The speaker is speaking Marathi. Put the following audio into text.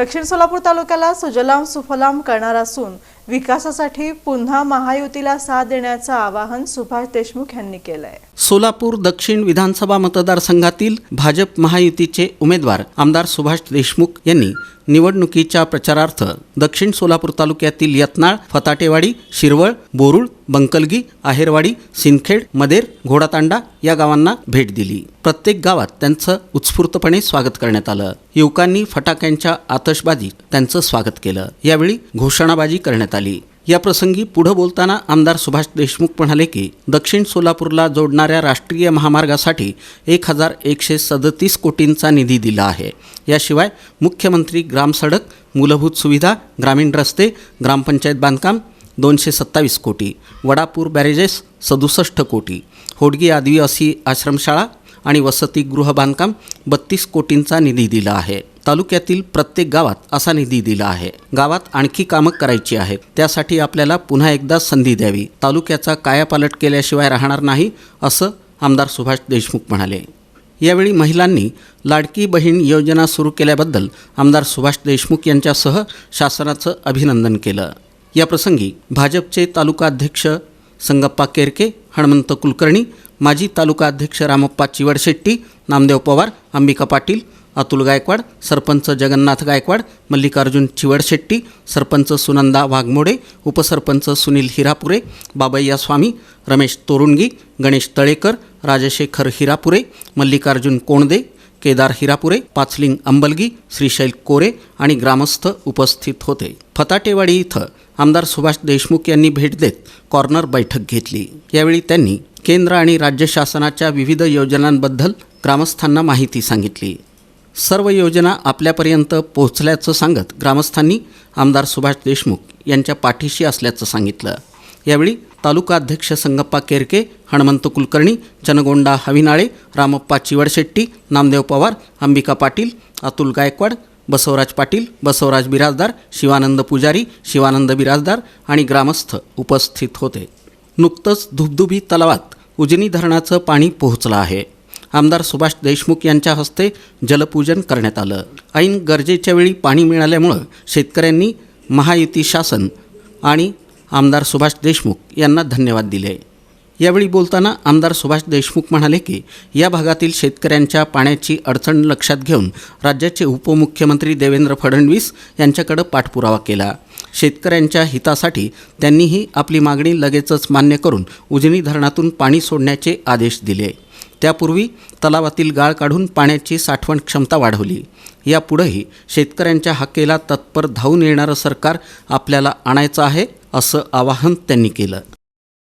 दक्षिण सोलापूर तालुक्याला सुजलाम सुफलाम करणार असून विकासासाठी पुन्हा महायुतीला साथ देण्याचं आवाहन सुभाष देशमुख यांनी केलंय. सोलापूर दक्षिण विधानसभा मतदारसंघातील भाजप महायुतीचे उमेदवार आमदार सुभाष देशमुख यांनी निवडणुकीच्या प्रचारार्थ दक्षिण सोलापूर तालुक्यातील यत्नाळ फताटेवाडी शिरवळ बोरुळ बंकलगी आहेरवाडी सिंदखेड मदेर घोडातांडा या गावांना भेट दिली. प्रत्येक गावात त्यांचं उत्स्फूर्तपणे स्वागत करण्यात आलं. युवकांनी फटाक्यांच्या आतषबाजीत त्यांचं स्वागत केलं. यावेळी घोषणाबाजी करण्यात आली. या प्रसंगी पुढं बोलताना आमदार सुभाष देशमुख म्हणाले की दक्षिण सोलापूरला जोडणाऱ्या राष्ट्रीय महामार्गासाठी एक हजार एकशे सदतीस कोटींचा निधी दिला आहे. याशिवाय मुख्यमंत्री ग्रामसडक मूलभूत सुविधा ग्रामीण रस्ते ग्रामपंचायत बांधकाम दोनशे सत्तावीस कोटी वडापूर बॅरेजेस सदुसष्ट कोटी होडगी आदिवासी आश्रमशाळा आणि वसतिगृह बांधकाम बत्तीस कोटींचा निधी दिला आहे. तालुक्यातील प्रत्येक गावात असा निधी दिला आहे. गावात आणखी कामं करायची आहेत. त्यासाठी आपल्याला पुन्हा एकदा संधी द्यावी. तालुक्याचा कायापालट केल्याशिवाय राहणार नाही असं आमदार सुभाष देशमुख म्हणाले. यावेळी महिलांनी लाडकी बहीण योजना सुरू केल्याबद्दल आमदार सुभाष देशमुख यांच्यासह शासनाचं अभिनंदन केलं. याप्रसंगी भाजपचे तालुका अध्यक्ष संगप्पा केरके हणमंत कुलकर्णी माजी तालुका अध्यक्ष रामप्पा चिवडशेट्टी नामदेव पवार अंबिका पाटील अतुल गायकवाड सरपंच जगन्नाथ गायकवाड मल्लिकार्जुन चिवडशेट्टी सरपंच सुनंदा वाघमोडे उपसरपंच सुनील हिरापुरे बाबैया स्वामी रमेश तोरुणगी गणेश तळेकर राजशेखर हिरापुरे मल्लिकार्जुन कोणदे केदार हिरापुरे पाचलिंग अंबलगी श्रीशैल कोरे आणि ग्रामस्थ उपस्थित होते. फताटेवाडी इथं आमदार सुभाष देशमुख यांनी भेट देत कॉर्नर बैठक घेतली. यावेळी त्यांनी केंद्र आणि राज्य शासनाच्या विविध योजनांबद्दल ग्रामस्थांना माहिती सांगितली. सर्व योजना आपल्यापर्यंत पोहोचल्याचं सांगत ग्रामस्थांनी आमदार सुभाष देशमुख यांच्या पाठीशी असल्याचं सांगितलं. यावेळी तालुका अध्यक्ष संगप्पा केरके हणमंत कुलकर्णी चनगोंडा हविनाळे रामप्पा चिवडशेट्टी नामदेव पवार अंबिका पाटील अतुल गायकवाड बसवराज पाटील बसवराज बिराजदार शिवानंद पुजारी शिवानंद बिराजदार आणि ग्रामस्थ उपस्थित होते. नुकतंच धुबधुबी तलावात उजनी धरणाचं पाणी पोहोचलं आहे. आमदार सुभाष देशमुख यांच्या हस्ते जलपूजन करण्यात आलं. ऐन गरजेच्या वेळी पाणी मिळाल्यामुळं शेतकऱ्यांनी महायुती शासन आणि आमदार सुभाष देशमुख यांना धन्यवाद दिले. यावेळी बोलताना आमदार सुभाष देशमुख म्हणाले की या भागातील शेतकऱ्यांच्या पाण्याची अडचण लक्षात घेऊन राज्याचे उपमुख्यमंत्री देवेंद्र फडणवीस यांच्याकडे पाठपुरावा केला. शेतकऱ्यांच्या हितासाठी त्यांनीही आपली मागणी लगेचच मान्य करून उजनी धरणातून पाणी सोडण्याचे आदेश दिले. त्यापूर्वी तलावातील गाळ काढून पाण्याची साठवण क्षमता वाढवली. यापुढेही शेतकऱ्यांच्या हक्केला तत्पर धावून येणारं सरकार आपल्याला आणायचं आहे असं आवाहन त्यांनी केलं.